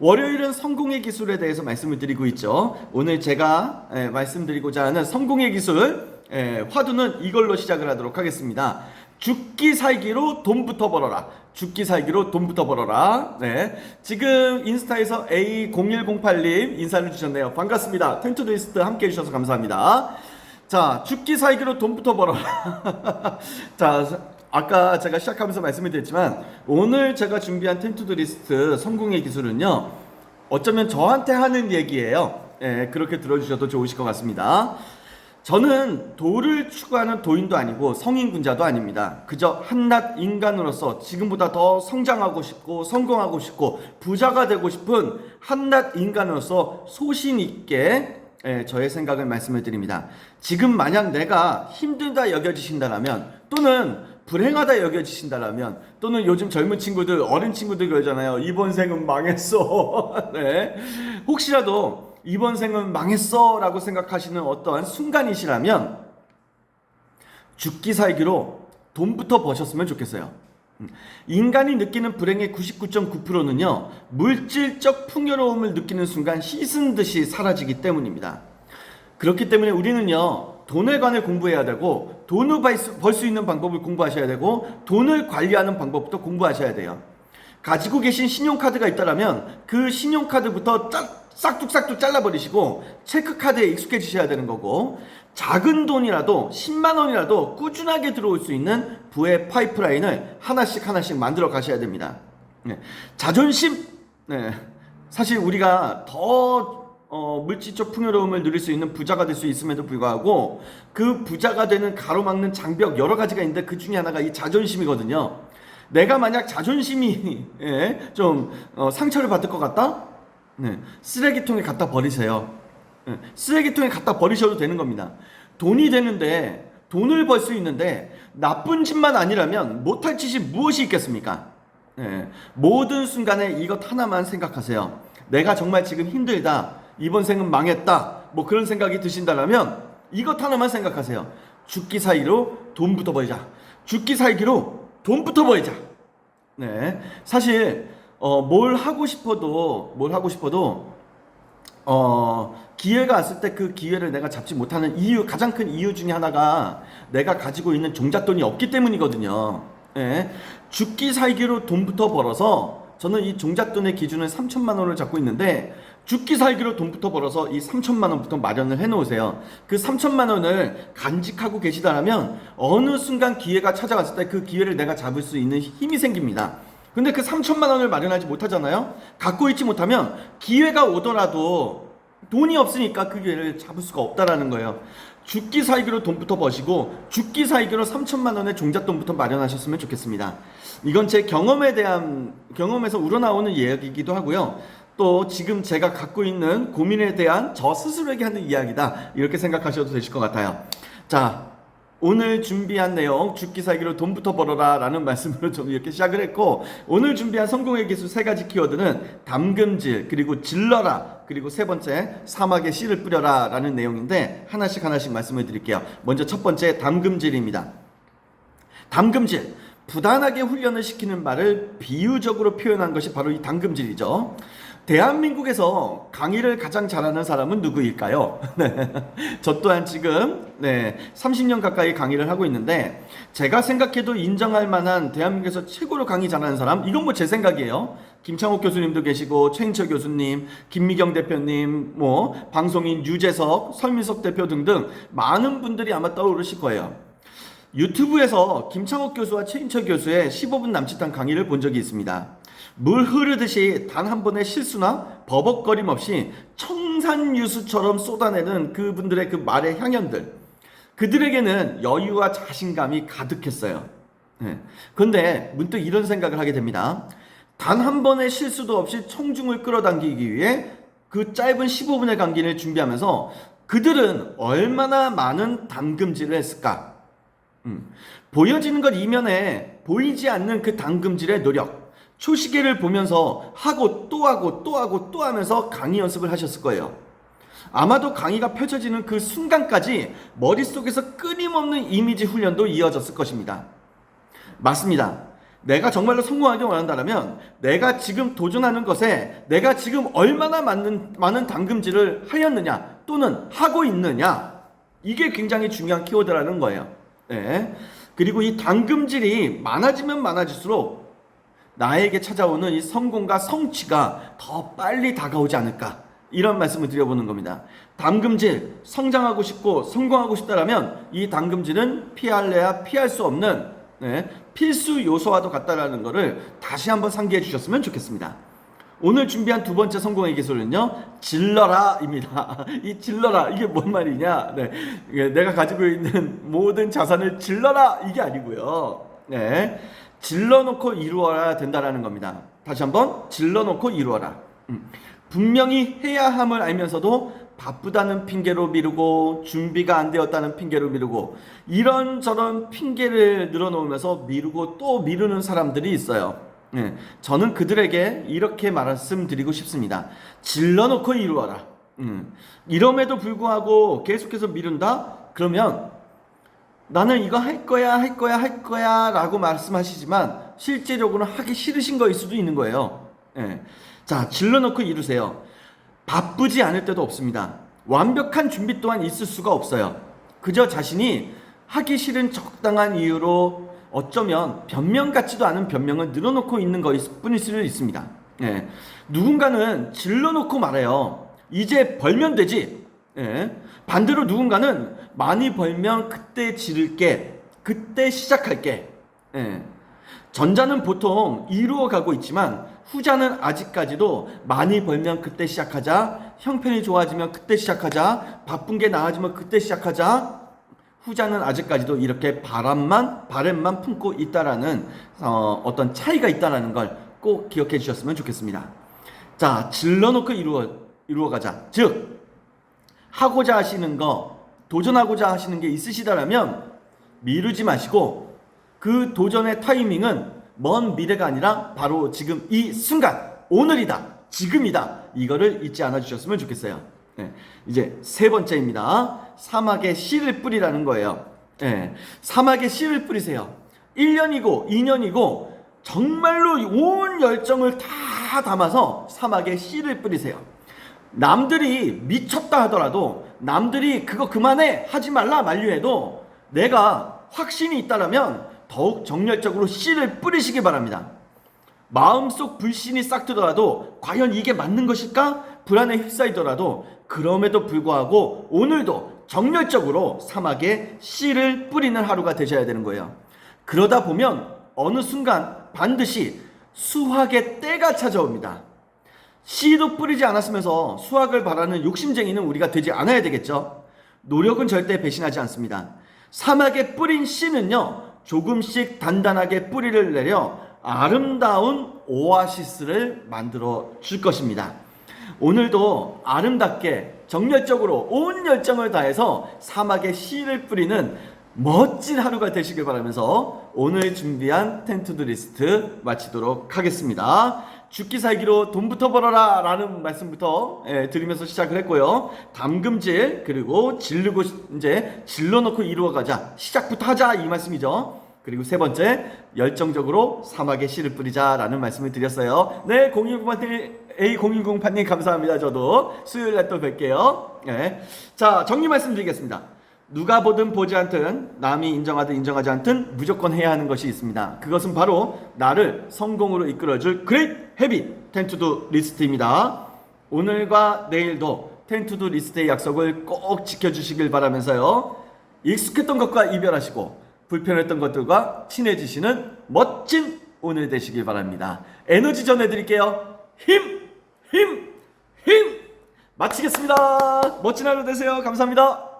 월요일은 성공의 기술에 대해서 말씀을 드리고 있죠. 오늘 제가 예, 말씀드리고자 하는 성공의 기술 예, 화두는 이걸로 시작을 하도록 하겠습니다. 죽기 살기로 돈부터 벌어라. 죽기 살기로 돈부터 벌어라. 네. 지금 인스타에서 A0108님 인사를 주셨네요. 반갑습니다. 텐트리스트 함께 해주셔서 감사합니다. 자, 죽기 살기로 돈부터 벌어라. 자, 아까 제가 시작하면서 말씀을 드렸지만 오늘 제가 준비한 텐투드 리스트 성공의 기술은요. 어쩌면 저한테 하는 얘기예요. 예, 그렇게 들어주셔도 좋으실 것 같습니다. 저는 도를 추구하는 도인도 아니고 성인군자도 아닙니다. 그저 한낱 인간으로서 지금보다 더 성장하고 싶고 성공하고 싶고 부자가 되고 싶은 한낱 인간으로서 소신 있게 예, 저의 생각을 말씀을 드립니다. 지금 만약 내가 힘들다 여겨지신다라면 또는 불행하다 여겨지신다라면 또는 요즘 젊은 친구들 어린 친구들 그러잖아요. 이번 생은 망했어. 네. 혹시라도 이번 생은 망했어 라고 생각하시는 어떠한 순간이시라면 죽기 살기로 돈부터 버셨으면 좋겠어요. 음. 인간이 느끼는 불행의 99.9%는요, 물질적 풍요로움을 느끼는 순간 씻은 듯이 사라지기 때문입니다. 그렇기 때문에 우리는요, 돈에 관해 공부해야 되고, 돈을 벌 수 있는 방법을 공부하셔야 되고, 돈을 관리하는 방법부터 공부하셔야 돼요. 가지고 계신 신용카드가 있다면 그 신용카드부터 짝, 싹둑싹둑 잘라버리시고 체크카드에 익숙해지셔야 되는 거고 작은 돈이라도 10만 원이라도 꾸준하게 들어올 수 있는 부의 파이프라인을 하나씩 하나씩 만들어 가셔야 됩니다. 네. 자존심, 네. 사실 우리가 더 어, 물질적 풍요로움을 누릴 수 있는 부자가 될 수 있음에도 불구하고 그 부자가 되는 가로막는 장벽 여러 가지가 있는데 그 중에 하나가 이 자존심이거든요. 내가 만약 자존심이 예, 좀 어, 상처를 받을 것 같다? 네, 쓰레기통에 갖다 버리세요. 예, 쓰레기통에 갖다 버리셔도 되는 겁니다. 돈이 되는데 돈을 벌 수 있는데 나쁜 짓만 아니라면 못할 짓이 무엇이 있겠습니까? 예, 모든 순간에 이것 하나만 생각하세요. 내가 정말 지금 힘들다. 이번 생은 망했다. 뭐 그런 생각이 드신다면 이것 하나만 생각하세요. 죽기 사이로 돈부터 벌자. 죽기 살기로 돈부터 벌자. 네. 사실, 어, 뭘 하고 싶어도, 뭘 하고 싶어도, 어, 기회가 왔을 때 그 기회를 내가 잡지 못하는 이유, 가장 큰 이유 중에 하나가 내가 가지고 있는 종잣돈이 없기 때문이거든요. 예. 죽기 살기로 돈부터 벌어서 저는 이 종잣돈의 기준은 3천만 원을 잡고 있는데 죽기 살기로 돈부터 벌어서 이 3천만 원부터 마련을 해 놓으세요. 그 3천만 원을 간직하고 계시다면 어느 순간 기회가 찾아왔을 때 그 기회를 내가 잡을 수 있는 힘이 생깁니다. 근데 그 3천만 원을 마련하지 못하잖아요. 갖고 있지 못하면 기회가 오더라도 돈이 없으니까 그 기회를 잡을 수가 없다라는 거예요. 죽기 살기로 돈부터 버시고 죽기 살기로 3천만 원의 종잣돈부터 마련하셨으면 좋겠습니다. 이건 제 경험에 대한 경험에서 우러나오는 이야기이기도 하고요. 또 지금 제가 갖고 있는 고민에 대한 저 스스로에게 하는 이야기다. 이렇게 생각하셔도 되실 것 같아요. 자, 오늘 준비한 내용 죽기 살기로 돈부터 벌어라 라는 말씀으로 좀 이렇게 시작을 했고 오늘 준비한 성공의 기술 세 가지 키워드는 담금질 그리고 질러라 그리고 세 번째 사막에 씨를 뿌려라 라는 내용인데 하나씩 하나씩 말씀을 드릴게요 먼저 첫 번째 담금질입니다 담금질 부단하게 훈련을 시키는 말을 비유적으로 표현한 것이 바로 이 담금질이죠 대한민국에서 강의를 가장 잘하는 사람은 누구일까요? 네. 저 또한 지금 네, 30년 가까이 강의를 하고 있는데 제가 생각해도 인정할 만한 대한민국에서 최고로 강의 잘하는 사람 이건 뭐 제 생각이에요. 김창옥 교수님도 계시고 최인철 교수님, 김미경 대표님, 뭐 방송인 유재석, 설민석 대표 등등 많은 분들이 아마 떠오르실 거예요. 유튜브에서 김창옥 교수와 최인철 교수의 15분 남짓한 강의를 본 적이 있습니다. 물 흐르듯이 단 한 번의 실수나 버벅거림 없이 청산유수처럼 쏟아내는 그분들의 그 말의 향연들. 그들에게는 여유와 자신감이 가득했어요. 네. 그런데 문득 이런 생각을 하게 됩니다. 단 한 번의 실수도 없이 청중을 끌어당기기 위해 그 짧은 15분의 강의를 준비하면서 그들은 얼마나 많은 담금질을 했을까? 음. 보여지는 것 이면에 보이지 않는 그 담금질의 노력. 초시계를 보면서 하고 또 하고 또 하고 또 하면서 강의 연습을 하셨을 거예요. 아마도 강의가 펼쳐지는 그 순간까지 머릿속에서 끊임없는 이미지 훈련도 이어졌을 것입니다. 맞습니다. 내가 정말로 성공하기 원한다면 내가 지금 도전하는 것에 내가 지금 얼마나 많은 많은 당금질을 하였느냐 또는 하고 있느냐 이게 굉장히 중요한 키워드라는 거예요. 네. 그리고 이 당금질이 많아지면 많아질수록 나에게 찾아오는 이 성공과 성취가 더 빨리 다가오지 않을까 이런 말씀을 드려보는 겁니다. 당금질 성장하고 싶고 성공하고 싶다라면 이 당금질은 피할래야 피할 수 없는 네, 필수 요소와도 같다라는 것을 다시 한번 상기해 주셨으면 좋겠습니다. 오늘 준비한 두 번째 성공의 기술은요, 질러라입니다. 이 질러라 이게 뭔 말이냐? 네, 내가 가지고 있는 모든 자산을 질러라 이게 아니고요. 네, 질러놓고 이루어야 된다라는 겁니다. 다시 한번 질러놓고 이루어라. 음, 분명히 해야 함을 알면서도 바쁘다는 핑계로 미루고 준비가 안 되었다는 핑계로 미루고 이런저런 핑계를 늘어놓으면서 미루고 또 미루는 사람들이 있어요. 네, 저는 그들에게 이렇게 말씀드리고 싶습니다. 질러놓고 이루어라. 음, 이럼에도 불구하고 계속해서 미룬다? 그러면 나는 이거 할 거야, 할 거야, 할 거야 라고 말씀하시지만 실제적으로는 하기 싫으신 거일 수도 있는 거예요. 예. 자, 질러놓고 이루세요. 바쁘지 않을 때도 없습니다. 완벽한 준비 또한 있을 수가 없어요. 그저 자신이 하기 싫은 적당한 이유로 어쩌면 변명 같지도 않은 변명을 늘어놓고 있는 것일 뿐일 수도 있습니다. 예. 누군가는 질러놓고 말해요. 이제 벌면 되지. 예. 반대로 누군가는 많이 벌면 그때 지를게. 그때 시작할게. 예. 전자는 보통 이루어 가고 있지만 후자는 아직까지도 많이 벌면 그때 시작하자. 형편이 좋아지면 그때 시작하자. 바쁜 게 나아지면 그때 시작하자. 후자는 아직까지도 이렇게 바람만 바램만 품고 있다라는 어, 어떤 차이가 있다라는 걸 꼭 기억해 주셨으면 좋겠습니다. 자, 질러놓고 이루어 이루어 가자. 즉 하고자 하시는 거, 도전하고자 하시는 게 있으시다라면 미루지 마시고 그 도전의 타이밍은 먼 미래가 아니라 바로 지금 이 순간, 오늘이다, 지금이다. 이거를 잊지 않아 주셨으면 좋겠어요. 네, 이제 세 번째입니다. 사막에 씨를 뿌리라는 거예요. 네, 사막에 씨를 뿌리세요. 1년이고 2년이고 정말로 온 열정을 다 담아서 사막에 씨를 뿌리세요. 남들이 미쳤다 하더라도 남들이 그거 그만해 하지 말라 만류해도 내가 확신이 있다라면 더욱 정열적으로 씨를 뿌리시기 바랍니다. 마음속 불신이 싹 들더라도 과연 이게 맞는 것일까? 불안에 휩싸이더라도 그럼에도 불구하고 오늘도 정열적으로 사막에 씨를 뿌리는 하루가 되셔야 되는 거예요. 그러다 보면 어느 순간 반드시 수확의 때가 찾아옵니다. 씨도 뿌리지 않았으면서 수확을 바라는 욕심쟁이는 우리가 되지 않아야 되겠죠. 노력은 절대 배신하지 않습니다. 사막에 뿌린 씨는요, 조금씩 단단하게 뿌리를 내려 아름다운 오아시스를 만들어 줄 것입니다. 오늘도 아름답게 정열적으로 온 열정을 다해서 사막에 씨를 뿌리는 멋진 하루가 되시길 바라면서 오늘 준비한 텐투드 리스트 마치도록 하겠습니다. 죽기 살기로 돈부터 벌어라 라는 말씀부터 예, 드리면서 시작을 했고요. 담금질 그리고 질르고 이제 질러놓고 이루어가자 시작부터 하자 이 말씀이죠. 그리고 세 번째 열정적으로 사막에 씨를 뿌리자라는 말씀을 드렸어요. 네, 010파님 A010파님 감사합니다. 저도 수요일 날 또 뵐게요. 네. 자 정리 말씀드리겠습니다. 누가 보든 보지 않든 남이 인정하든 인정하지 않든 무조건 해야 하는 것이 있습니다. 그것은 바로 나를 성공으로 이끌어줄 그레이트 헤비 텐투두 리스트입니다. 오늘과 내일도 텐투두 리스트의 약속을 꼭 지켜주시길 바라면서요. 익숙했던 것과 이별하시고 불편했던 것들과 친해지시는 멋진 오늘 되시길 바랍니다. 에너지 전해드릴게요. 힘! 힘! 힘! 마치겠습니다. 멋진 하루 되세요. 감사합니다.